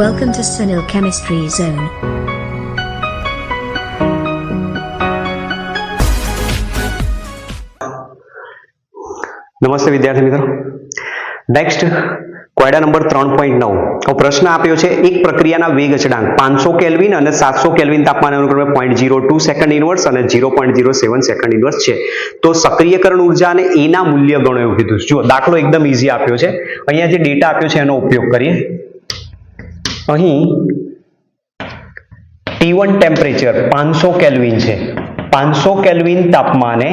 Welcome to Sunil Chemistry Zone. નમસ્તે વિદ્યાર્થી મિત્રો. નેક્સ્ટ કોયડા નંબર ત્રણ પોઈન્ટ નવ. પ્રશ્ન આપ્યો છે, એક પ્રક્રિયાના વેગ અચળાંક પાંચસો કેલ્વિન અને સાતસો કેલ્વિન તાપમાન અનુક્રમે point zero two second inverse અને zero point zero seven second inverse છે. તો સક્રિયકરણ ઊર્જા અને એના મૂલ્ય ગણો એવું કીધું. જુઓ, દાખલો એકદમ ઇઝી આપ્યો છે. અહીંયા જે ડેટા આપ્યો છે, એનો ઉપયોગ કરીએ. અહીં T1 ટેમ્પરેચર પાંચસો કેલ્વિન છે. પાંચસો કેલ્વિન તાપમાને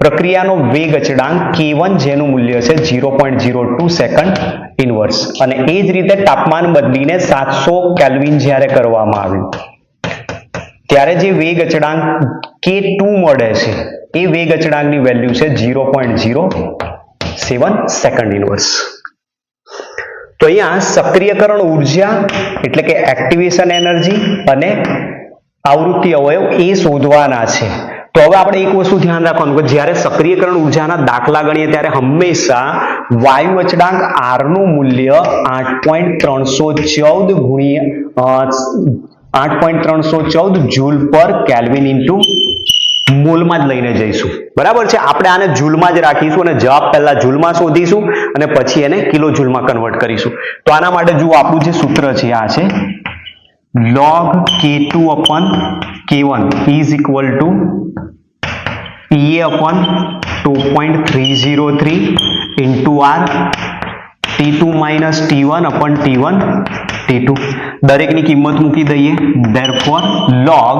પ્રક્રિયાનો વેગ અચળાંક K1 જેનું મૂલ્ય છે 0.02 સેકન્ડ ઇનવર્સ અને એ જ રીતે તાપમાન બદલીને 700 કેલ્વિન જ્યારે કરવામાં આવ્યું. ત્યારે જે વેગ અચળાંક K2 મળે છે, એ વેગ અચળાંકની વેલ્યુ છે 0.07 સેકન્ડ ઇનવર્સ તો અહીંયા સક્રિયકરણ ઊર્જા એટલે કે એક્ટિવેશન એનર્જી અને આવૃત્તિ અવયવ એ શોધવાના છે. તો હવે આપણે એક વસ્તુ ધ્યાન રાખવાનું કે જ્યારે સક્રિયકરણ ઉર્જાના દાખલા ગણીએ ત્યારે હંમેશા વાયુ અચળાંક આરનું મૂલ્ય આઠ પોઈન્ટ ત્રણસો ચૌદ ગુણ્યા આઠ પોઈન્ટ ત્રણસો ચૌદ જૂલ પર કેલ્વિન ઇન્ટુ મોલમાં જ લઈને જઈશું. બરાબર છે? આપણે આને જૂલમાં જ રાખીશું અને જવાબ પહેલા જૂલમાં શોધીશું અને પછી એને કિલો જૂલમાં કન્વર્ટ કરીશું. તો આના માટે જુઓ, આપણું જે સૂત્ર છે, આ છે log k2 upon k1 is equal to pa upon 2.303 into r t2 minus t1 upon t1 t2 દરેકની કિંમત મૂકી દઈએ. Therefore, log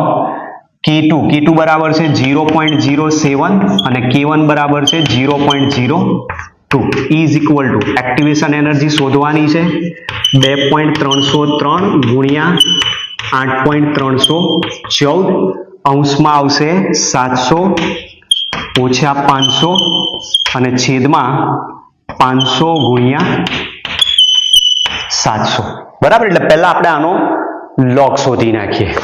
k2 k2 બરાબર છે 0.07 અને k1 બરાબર છે 0.02 is equal to activation energy શોધવાની છે. બે પોઈન્ટ ત્રણસો ત્રણ ગુણ્યા આઠ પોઈન્ટ ત્રણસો ચૌદ અંશમાં આવશે સાતસો, ઓછા પાંચસો અને છેદમાં પાંચસો ગુણ્યા સાતસો. બરાબર? એટલે પહેલા આપણે આનો લોગ શોધી નાખીએ.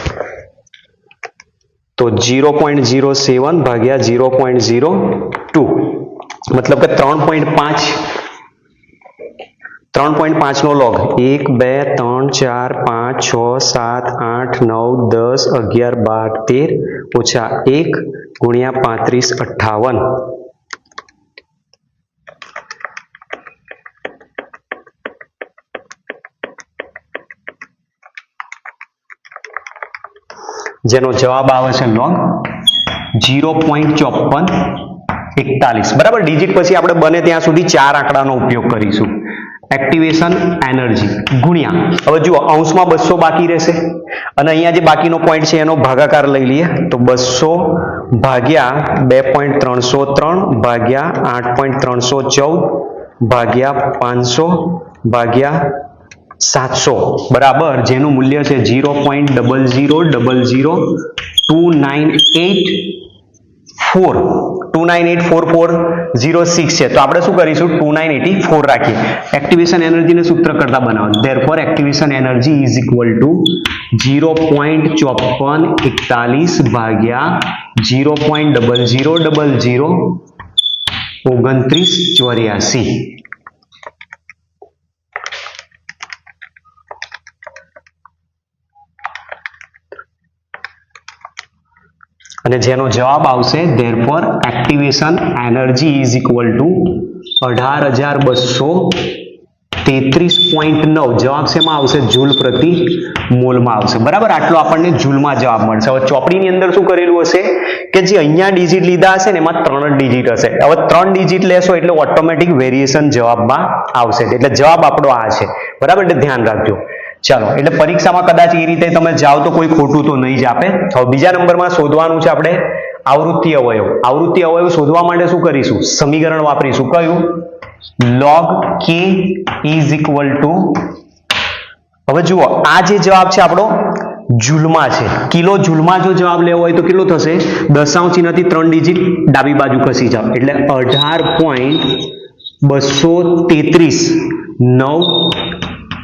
તો ઝીરો પોઈન્ટ ઝીરો સેવન ભાગ્યા ઝીરો પોઈન્ટ ઝીરો ટુ મતલબ કે ત્રણ પોઈન્ટ પાંચ ત્રણ પોઈન્ટ પાંચનો લોગ એક બે ત્રણ ચાર પાંચ છ સાત આઠ નવ દસ અગિયાર બાર તેર ઓછા એક ગુણ્યા પાંત્રીસ અઠ્ઠાવન જેનો જવાબ આવે છે લોગ જીરો પોઈન્ટ ચોપન એકતાલીસ. બરાબર? ડિજિટ પછી આપણે બને ત્યાં સુધી ચાર આંકડાનો ઉપયોગ કરીશું. એક્ટિવેશન એનર્જી ગુણ્યા. હવે જુઓ, અંશમાં બસો બાકી રહેશે. અને અહીંયા જે બાકીનો પોઈન્ટ છે એનો ભાગાકાર લઈ લઈએ. તો બસો ભાગ્યા બે પોઈન્ટ ત્રણસો ત્રણ ભાગ્યા આઠ પોઈન્ટ ત્રણસો ચૌદ ભાગ્યા પાંચસો ભાગ્યા સાતસો. બરાબર, જેનું મૂલ્ય છે zero point double zero double zero two nine eight four. Two nine eight four four zero six છે. તો આપણે શું કરીશું? ટુ નાઇન એટી ફોર રાખીએ. એક્ટિવેશન એનર્જીને સૂત્ર કરતા બનાવો. Therefore activation energy is equal to zero point ચોપન એકતાલીસ ભાગ્યા zero point double zero double zero ઓગણત્રીસ ચોર્યાસી. અને જેનો જવાબ આવશે therefore activation energy is equal to અઢાર હજાર બસો તેત્રીસ પોઈન્ટ નવ. જવાબ શેમાં આવશે? જૂલ પ્રતિ મોલમાં આવશે. બરાબર? આટલો આપણને જૂલમાં જવાબ મળશે. હવે ચોપડીની અંદર શું કરેલું હશે? કે જે અહીંયા ડિજિટ લીધા હશે ને એમાં ત્રણ ડિજિટ હશે. હવે ત્રણ ડિજિટ લેશો એટલે ઓટોમેટિક વેરિએશન જવાબમાં આવશે. એટલે જવાબ આપણો આ છે. બરાબર? એટલે ધ્યાન રાખજો. ચાલો, એટલે પરીક્ષામાં કદાચ એ રીતે તમે જાઓ તો કોઈ ખોટું તો નહીં જ આપે. હવે બીજા નંબરમાં શોધવાનું છે આપણે આવૃત્તિ અવયવ. આવૃત્તિ અવયવ શોધવા માટે શું કરીશું? સમીકરણ વાપરીશું. કયું? log k is equal to, હવે જુઓ, આ જે જવાબ છે આપણો જૂલમાં છે. કિલો જૂલમાં જો જવાબ લેવો હોય તો કેટલો થશે? દશાંશ ચિહ્નથી ત્રણ ડિજિટ ડાબી બાજુ ખસી જાવ એટલે અઢાર પોઈન્ટ બસો તેત્રીસ, નવ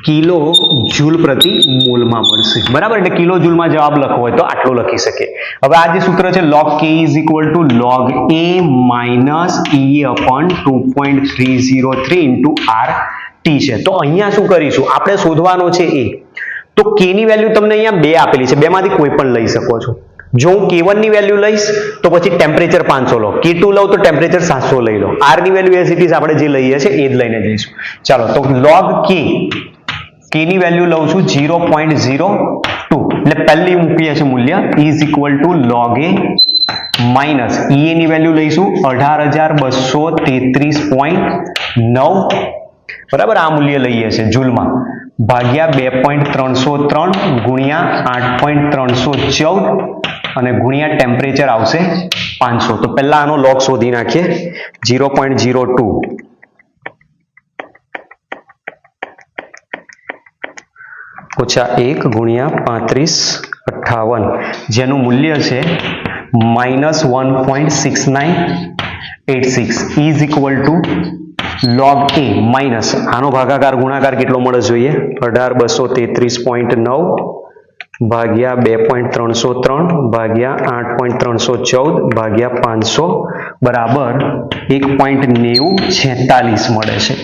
કિલો જૂલ પ્રતિ મોલમાં મળશે. બરાબર? એટલે કિલો જૂલમાં જવાબ લખવો હોય તો આટલો લખી શકે. હવે આ જે સૂત્ર છે, log k is equal to log a minus e upon 2.303 into r T છે. તો અહીંયા શું કરીશું? આપણે શોધવાનો છે એ તો k ની વેલ્યુ તમને અહીંયા બે આપેલી છે. બેમાંથી કોઈ પણ લઈ શકો છો. જો હું કે ની વેલ્યુ લઈશ, તો પછી ટેમ્પરેચર પાંચસો લો. કે ટુ લઉં તો ટેમ્પરેચર સાતસો લઈ લો. આરની વેલ્યુ એસ ઇટ ઇઝ આપણે જે લઈએ છીએ એ જ લઈને જઈશું. ચાલો, તો લોગ કે કે ની વેલ્યુ લઉં છું ઝીરો પોઈન્ટ ઝીરો ટુ એટલે પહેલી મૂકીએ છીએ મૂલ્ય is equal to log A minus E ની વેલ્યુ લઈશું અઢાર હજાર બસો તેત્રીસ પોઈન્ટ નવ. બરાબર આ મૂલ્ય લઈએ છીએ જૂલમાં. ભાગ્યા બે પોઈન્ટ ત્રણસો ત્રણ ગુણ્યા આઠ પોઈન્ટ ત્રણસો ચૌદ અને ગુણ્યા ટેમ્પરેચર આવશે પાંચસો. તો પહેલા આનો લોગ શોધી નાખીએ. ઝીરો પોઈન્ટ ઝીરો ટુ ઓછા એક ગુણ્યા પાંત્રીસ અઠ્ઠાવન. જેનું મૂલ્ય છે minus one point six nine eight six is equal to log A minus. આનો ભાગાકાર ગુણાકાર કેટલો મળે જોઈએ? અઢાર બસો તેત્રીસ પોઈન્ટ નવ ભાગ્યા બે પોઈન્ટ ત્રણસો ત્રણ ભાગ્યા આઠ પોઈન્ટ ત્રણસો ચૌદ ભાગ્યા પાંચસો બરાબર એક પોઈન્ટ નેવું છેતાલીસ મળે છે.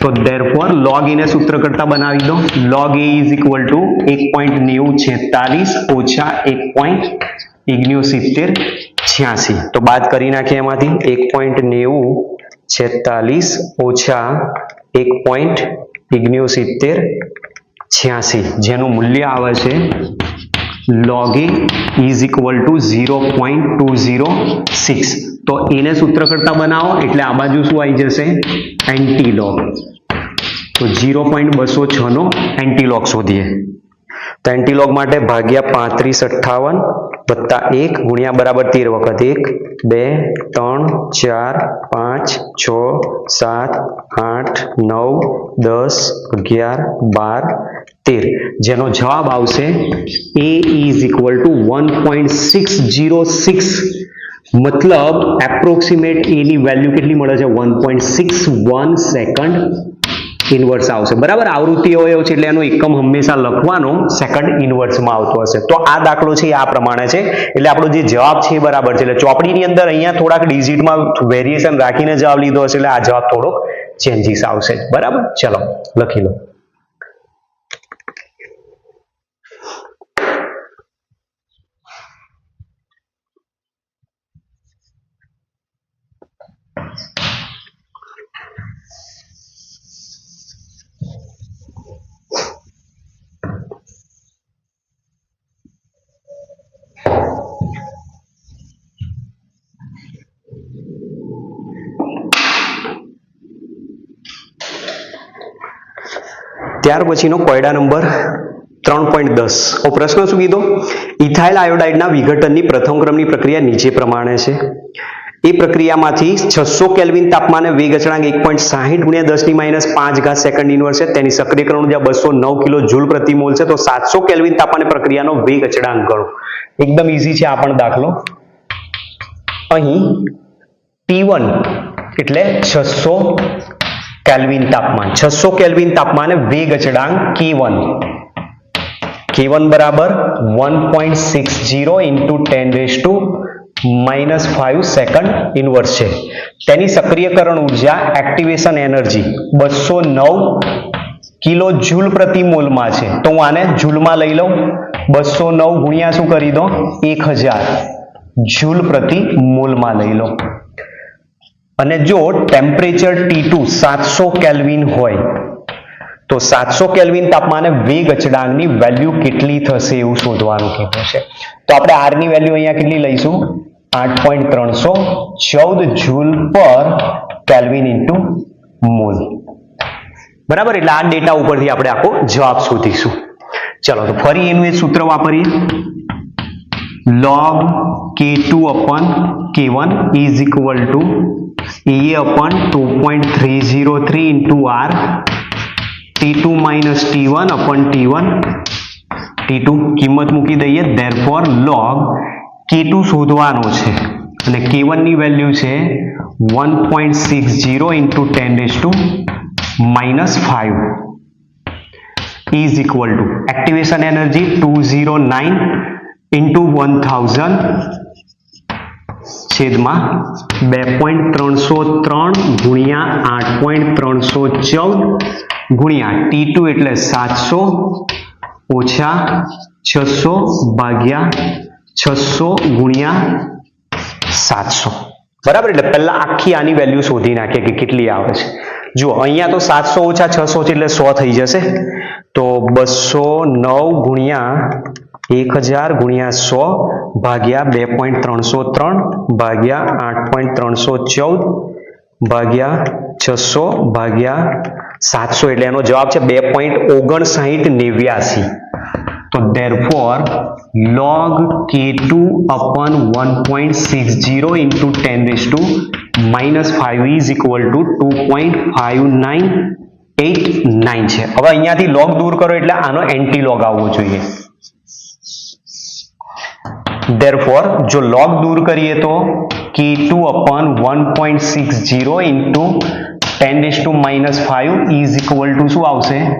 તો દેર ફોર લોગ એને સૂત્ર કરતા બનાવી દો. Log A is equal to એક પોઈન્ટ નેવું છેતાલીસ ઓછા એક પોઈન્ટ ઇગ્ન્યુ સિત્તેર છ્યાસી. તો બાદ કરી નાખીએ એમાંથી. એક પોઈન્ટ નેવું છેતાલીસ ઓછા એક પોઈન્ટ ઇગ્ન્યુ સિત્તેર છ્યાસી. જેનું મૂલ્ય આવે છે log is equal to zero point two zero six તો એને સૂત્ર કરતા બનાવો, એટલે આ બાજુ શું આવી જશે? એન્ટીલોક તો ઝીરો પોઈન્ટ બસો છ નો એન્ટીલોક શોધીએ. તો એન્ટીલોગ માટે ભાગ્યા પાંત્રીસ અઠ્ઠાવન વત્તા એક ગુણ્યા બરાબર તેર વખત એક, બે, ત્રણ, ચાર, પાંચ, છ, સાત, આઠ, નવ, દસ, અગિયાર, બાર, તેર. જેનો જવાબ આવશે A is equal to one point six zero six મતલબ એપ્રોક્સિમેટ એની વેલ્યુ કેટલી મળે છે? One point six one second inverse આવશે. બરાબર? આવૃત્તિ અવયવ છે એટલે એનો એકમ હંમેશા લખવાનો સેકન્ડ ઇન્વર્સમાં આવતો હશે. તો આ દાખલો છે આ પ્રમાણે છે. એટલે આપણો જે જવાબ છે બરાબર છે. એટલે ચોપડીની અંદર અહીંયા થોડાક ડિજિટમાં વેરિએશન રાખીને જવાબ લીધો હશે. એટલે આ જવાબ થોડોક ચેન્જીસ આવશે. બરાબર? ચલો, લખી લો. ત્યાર પછીનો કોયડા નંબર ત્રણ પોઈન્ટ દસ. પ્રશ્ન શું કીધો? ઇથાઇલ આયોડાઇડના વિઘટનની પ્રથમ ક્રમની પ્રક્રિયા નીચે પ્રમાણે છે. એ પ્રક્રિયામાંથી છસો કેલ્વિન તાપમાને વેગ અચળાંક એક પોઈન્ટ સાહીઠ ગુણ્યા દસની માઇનસ પાંચ ઘાત સેકન્ડ ઇન્વર્સ છે. તેની સક્રિયકરણ ઊર્જા બસો નવ કિલો જૂલ પ્રતિ મોલ છે. તો સાતસો કેલ્વિન તાપમાને પ્રક્રિયાનો વેગ અચળાંક ગણો. એકદમ ઈઝી છે આ પણ દાખલો. અહીં T1 એટલે છસો કેલ્વિન તાપમાન. છસો કેલ્વિન તાપમાને વેગ અચળાંક K1 K1 બરાબર one point six zero into ten raise to minus five second inverse છે. તેની સક્રિયકરણ ઊર્જા એક્ટિવેશન એનર્જી બસો નવ કિલો જૂલ પ્રતિ મોલમાં છે. તો હું આને જૂલમાં લઈ લઉં. બસો નવ ગુણ્યા શું કરી દો? એક હજાર જૂલ પ્રતિ મોલમાં લઈ લો. અને જો ટેમ્પરેચર ટી ટુ સાતસો કેલ્વિન હોય, તો સાતસો કેલ્વિન તાપમાને વેગ અચળાંકની વેલ્યુ કેટલી થશે એવું શોધવાનું કીધું છે. તો આપણે આરની વેલ્યુ અહીંયા કેટલી લઈશું? આઠ પોઈન્ટ ત્રણસો ચૌદ જૂલ પર કેલ્વિન ઇન્ટુ મૂલ બરાબર? એટલે આ ડેટા ઉપરથી આપણે આખો જવાબ શોધીશું. ચલો, તો ફરી એનું એ સૂત્ર વાપરીએ. log k2 upon k1 is equal to a upon 2.303 into r t2 minus t1 upon t1 t2 કિંમત મૂકી દઈએ therefore log k2 શોધવાનો છે અને k1 ની વેલ્યુ છે 1.60 into 10 raised to minus 5 is equal to activation energy 209 into 1000 છેદમાં બે પોઈન્ટ ત્રણસો ત્રણ ગુણ્યા આઠ પોઈન્ટ ત્રણસો ચૌદ ગુણ્યા ટી ટુ એટલે સાતસો ઓછા છસો ભાગ્યા છસો ગુણ્યા સાતસો. બરાબર એટલે પહેલા આખી આની વેલ્યુ શોધી નાખીએ કે કેટલી આવે છે. જુઓ, અહીંયા તો સાતસો ઓછા છસો છે એટલે સો થઈ જશે. તો બસો નવ ગુણ્યા એક હજાર ગુણ્યા સો ભાગ્યા બે પોઈન્ટ ત્રણસો ત્રણ ભાગ્યા આઠ પોઈન્ટ ત્રણસો ચૌદ ભાગ્યા છસો ભાગ્યા સાતસો. એટલે એનો જવાબ છે બે પોઈન્ટ ઓગણસાઠ નેવ્યાસી. તો therefore, log k2 upon 1.60 into 10 raised to minus 5 is equal to 2.5989 છે. હવે અહીંયાથી log દૂર કરો એટલે આનો એન્ટી લોગ આવવો જોઈએ. Therefore, જો log દૂર કરીએ તો k2 upon 1.60 into 10 raised to minus 5 is equal to શું આવશે?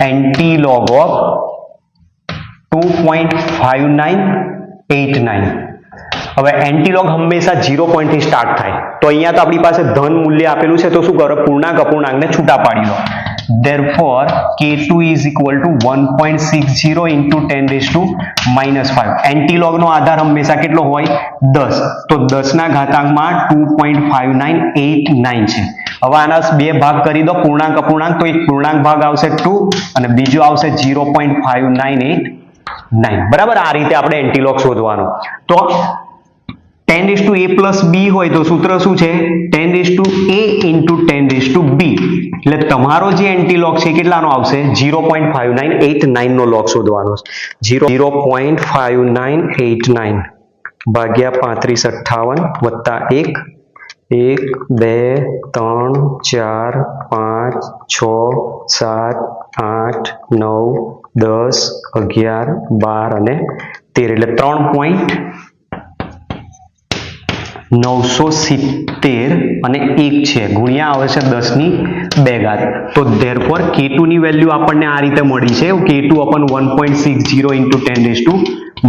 Anti log of 2.5989 હવે એન્ટીલોગ હંમેશા 0 point થી સ્ટાર્ટ થાય. તો અહીંયા તો આપણી પાસે ધન મૂલ્ય આપેલું છે, તો શું કરો? પૂર્ણાંક અપૂર્ણાંકને છૂટા પાડી દો. Therefore k2 is equal to 1.60 into 10 raised to minus 5 antilog નો આધાર હંમેશા કેટલો હોય? 10 તો 10 ના ઘાતાંકમાં 2.5989 છે. હવે આના બે ભાગ કરી દો, પૂર્ણાંક, અપૂર્ણાંક, તો એક પૂર્ણાંક ભાગ આવશે 2 અને બીજો આવશે 0.598 નાઇન બરાબર? આ રીતે આપણે એન્ટીલોગ શોધવાનો. તો ten raise to A plus B હોય તો સૂત્ર શું છે? Ten raise to A into to B એટલે તમારો જે એન્ટી લોક છે કેટલાનો આવશે? Zero point five nine eight nine નો લોગ શોધવાનો zero zero point five nine eight nine ભાગ્યા પાંત્રીસ અઠ્ઠાવન વત્તા એક. એક, બે, ત્રણ, ચાર, પાંચ, છ, સાત, આઠ, નવ, દસ, અગિયાર, બાર અને તેર. એટલે ત્રણ પોઈન્ટ નવસો સિત્તેર અને એક છે. ગુણ્યા આવે છે દસની બે ઘાત. તો ધેરફોર કે ની વેલ્યુ આપણને આ રીતે મળી છે. K two upon one point six zero into ten raise to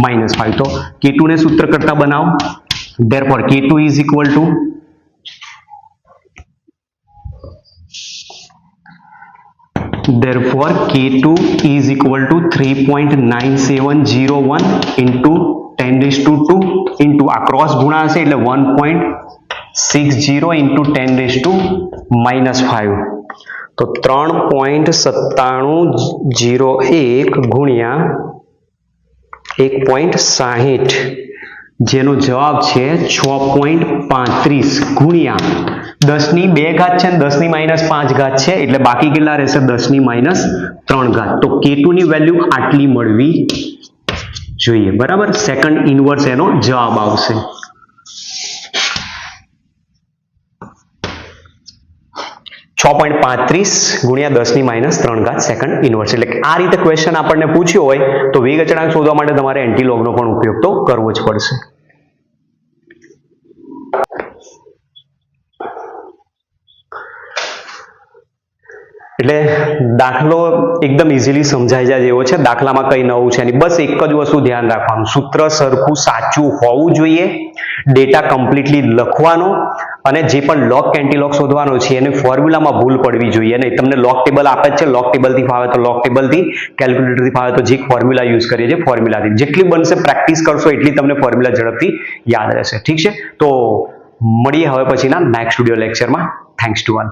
minus five તો કે ને સૂત્ર કરતા બનાવો. Therefore K two is equal to therefore k2 is equal to 3.9701 into 10 raised to 2 into આ ક્રોસ ગુણાશે એટલે 1.60 into 10 raised to minus 5 તો 3.9701 ગુણ્યા 1.60 જેનો જવાબ છે 6.35 ગુણ્યા. દસની બે ઘાત છે ને દસની માઇનસ પાંચ ઘાત છે એટલે બાકી કેટલા રહેશે? દસની માઇનસ ત્રણ ઘાત. તો કે ની વેલ્યુ આટલી મળવી જોઈએ. બરાબર? સેકન્ડ ઇનવર્સ એનો જવાબ આવશે. છ પોઈન્ટ પાંત્રીસ ગુણ્યા દસની માઇનસ ત્રણ ઘાત સેકન્ડ ઇનવર્સ એટલે આ રીતે ક્વેશ્ચન આપણને પૂછ્યો હોય તો વેગ અચળાંક શોધવા માટે તમારે એન્ટીલોગનો પણ ઉપયોગ તો કરવો જ પડશે. એટલે દાખલો એકદમ ઇઝીલી સમજાઈ જાય જેવો છે. દાખલામાં કઈ નવું છે નહીં. બસ એક જ વસ્તુ ધ્યાન રાખવાનું. સૂત્ર સરખું સાચું હોવું જોઈએ. ડેટા કમ્પ્લીટલી લખવાનો અને જે પણ લોક કેન્ટીલોક શોધવાનો છે એને ફોર્મ્યુલામાં ભૂલ પડવી જોઈએ. નહીં, તમને લોક ટેબલ આપે છે. લોક ટેબલથી ફાવે તો લોક ટેબલથી કેલ્ક્યુલેટરથી ફાવે તો જે ફોર્મ્યુલા યુઝ કરીએ છીએ ફોર્મ્યુલાથી જેટલી બનશે પ્રેક્ટિસ કરશો એટલી તમને ફોર્મ્યુલા ઝડપથી યાદ રહેશે. ઠીક છે? તો મળીએ હવે પછીના નેક્સ્ટ સ્ટુડિયો લેક્ચરમાં થેન્ક્સ ટુ ઓલ